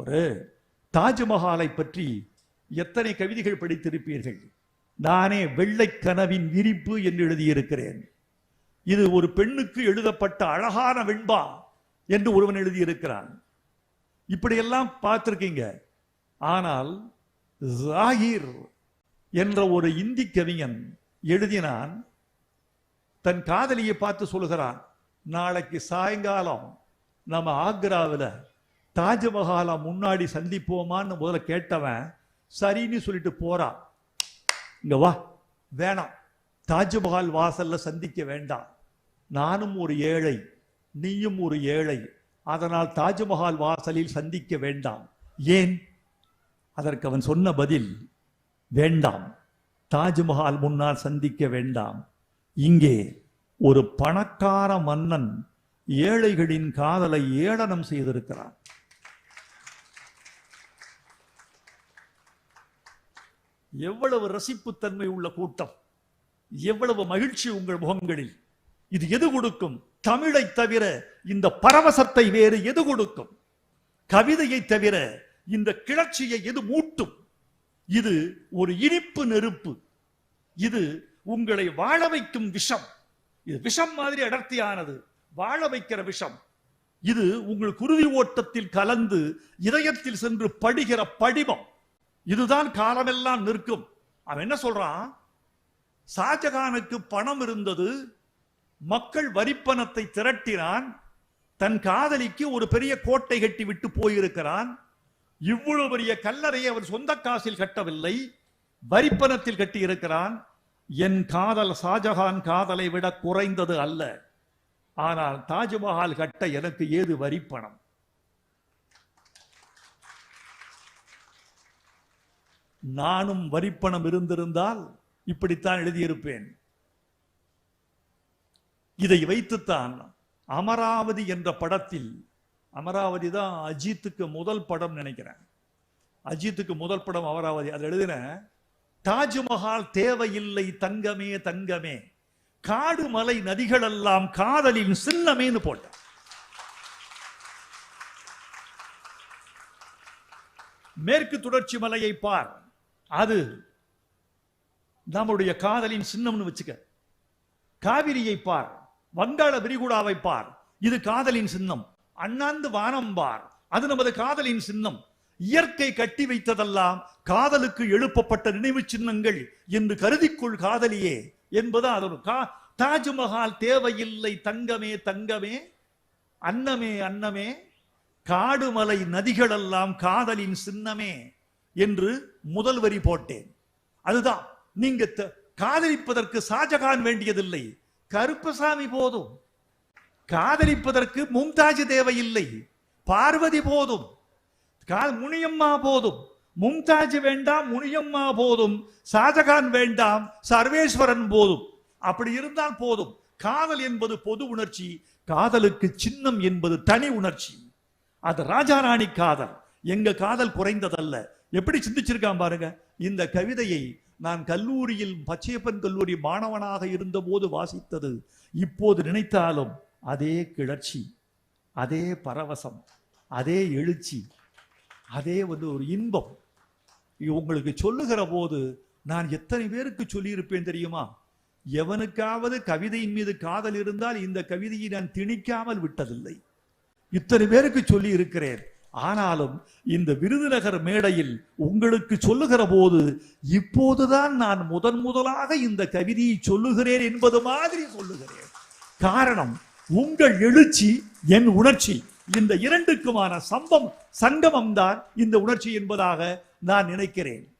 ஒரு தாஜ்மஹாலை பற்றி எத்தனை கவிதைகள் படித்திருப்பீர்கள்? நானே வெள்ளை கனவின் விரிப்பு என்று எழுதியிருக்கிறேன். இது ஒரு பெண்ணுக்கு எழுதப்பட்ட அழகான வெண்பா என்று ஒருவன் எழுதியிருக்கிறான். இப்படியெல்லாம் பார்த்திருக்கீங்க. ஆனால் ஜாகிர் என்ற ஒரு இந்தி கவிஞன் எழுதினான் தன் காதலியை பார்த்து சொல்கிறான் நாளைக்கு சாயங்காலம் நம்ம ஆக்ராவில் தாஜ்மஹாலை முன்னாடி சந்திப்போமான்னு முதல்ல கேட்டவன் சரின்னு சொல்லிட்டு போறான் இங்க வா. வேணாம். தாஜ்மஹால் வாசல்ல சந்திக்க வேண்டாம். நானும் ஒரு ஏழை. நீயும் ஒரு ஏழை. அதனால் தாஜ்மஹால் வாசலில் சந்திக்க வேண்டாம். ஏன்? அதற்கு அவன் சொன்ன பதில் வேண்டாம். தாஜ்மஹால் முன்னால் சந்திக்க வேண்டாம். இங்கே ஒரு பணக்கார மன்னன் ஏழைகளின் காதலை ஏளனம் செய்திருக்கிறான். எவ்வளவு ரசிப்புத்தன்மை உள்ள கூட்டம் எவ்வளவு மகிழ்ச்சி உங்கள் முகங்களில். இது எது கொடுக்கும்? தமிழை தவிர இந்த பரவசத்தை வேறு எது கொடுக்கும்? கவிதையை தவிர இந்த கிளர்ச்சியை எது மூட்டும்? இது ஒரு இனிப்பு நெருப்பு. இது உங்களை வாழ வைக்கும் விஷம். இது விஷம் மாதிரி அடர்த்தியானது. வாழ வைக்கிற விஷம். இது உங்கள் குருதி ஓட்டத்தில் கலந்து இதயத்தில் சென்று படிகிற படிமம். இதுதான் காலமெல்லாம் நிற்கும். அவன் என்ன சொல்றான்? ஷாஜகானுக்கு பணம் இருந்தது மக்கள் வரிப்பணத்தை திரட்டினான் தன் காதலிக்கு ஒரு பெரிய கோட்டை கட்டி விட்டு போயிருக்கிறான். இவ்வளவு பெரிய கல்லறையை அவர் சொந்த காசில் கட்டவில்லை வரிப்பணத்தில் கட்டி இருக்கிறான் என் காதல் ஷாஜகான் காதலை விட குறைந்தது அல்ல. ஆனால் தாஜ்மஹால் கட்ட எனக்கு ஏது வரிப்பணம்? நானும் வரிப்பணம் இருந்திருந்தால் இப்படித்தான் எழுதியிருப்பேன். இதை வைத்துத்தான் அமராவதி என்ற படத்தில் அமராவதி தான் அஜித்துக்கு முதல் படம் நினைக்கிறேன். அஜித்துக்கு முதல் படம் அமராவதி. அது எழுதின தாஜ்மஹால் தேவையில்லை தங்கமே தங்கமே. காடு மலை நதிகள் எல்லாம் காதலின் சின்னமேன்னு போட்டான். மேற்கு தொடர்ச்சி மலையை பார். அது நம்முடைய காதலின் சின்னம்னு வச்சுக்க. காவிரியை பார் வங்காள விரிகுடாவை பார் இது காதலின் சின்னம். அண்ணாந்து வானம் பார் அது நமது காதலின் சின்னம். இயற்கை கட்டி வைத்ததெல்லாம் காதலுக்கு எழுப்பப்பட்ட நினைவு சின்னங்கள் என்று கருதிக்கொள் காதலியே என்பது அதன் கா தாஜ்மஹால் தேவையில்லை தங்கமே தங்கமே அன்னமே அன்னமே காடுமலை நதிகளெல்லாம் காதலின் சின்னமே. என்று முதல் வரி போட்டேன். அதுதான் நீங்க த- காதலிப்பதற்கு ஷாஜகான் வேண்டியதில்லை. கருப்பசாமி போதும். காதலிப்பதற்கு மும்தாஜ் தேவையில்லை. பார்வதி போதும். கா- முனியம்மா போதும். மும்தாஜ் வேண்டாம் முனியம்மா போதும். ஷாஜகான் வேண்டாம் சர்வேஸ்வரன் போதும். அப்படி இருந்தால் போதும். காதல் என்பது பொது உணர்ச்சி காதலுக்கு சின்னம் என்பது தனி உணர்ச்சி. அது ராஜா ராணி காதல். எங்க காதல் குறைந்ததல்ல. எப்படி சிந்திச்சிருக்கான் பாருங்க. இந்த கவிதையை நான் கல்லூரியில் பச்சையப்பன் கல்லூரி மாணவனாக இருந்தபோது வாசித்தது. இப்போது நினைத்தாலும் அதே கிளர்ச்சி அதே பரவசம் அதே எழுச்சி அதே வந்து ஒரு இன்பம். உங்களுக்கு சொல்லுகிற போது நான் எத்தனை பேருக்கு சொல்லியிருப்பேன் தெரியுமா? எவனுக்காவது கவிதையின் மீது காதல் இருந்தால் இந்த கவிதையை நான் திணிக்காமல் விட்டதில்லை. இத்தனை பேருக்கு சொல்லி இருக்கிறேன் ஆனாலும் இந்த விருதுநகர் மேடையில் உங்களுக்கு சொல்லுகிற போது இப்போதுதான் நான் முதன் முதலாக இந்த கவிதையை சொல்லுகிறேன் என்பது மாதிரி சொல்லுகிறேன். காரணம் உங்கள் எழுச்சி என் உணர்ச்சி. இந்த இரண்டுக்குமான சம்பம் சங்கமம் தான் இந்த உணர்ச்சி என்பதாக நான் நினைக்கிறேன்.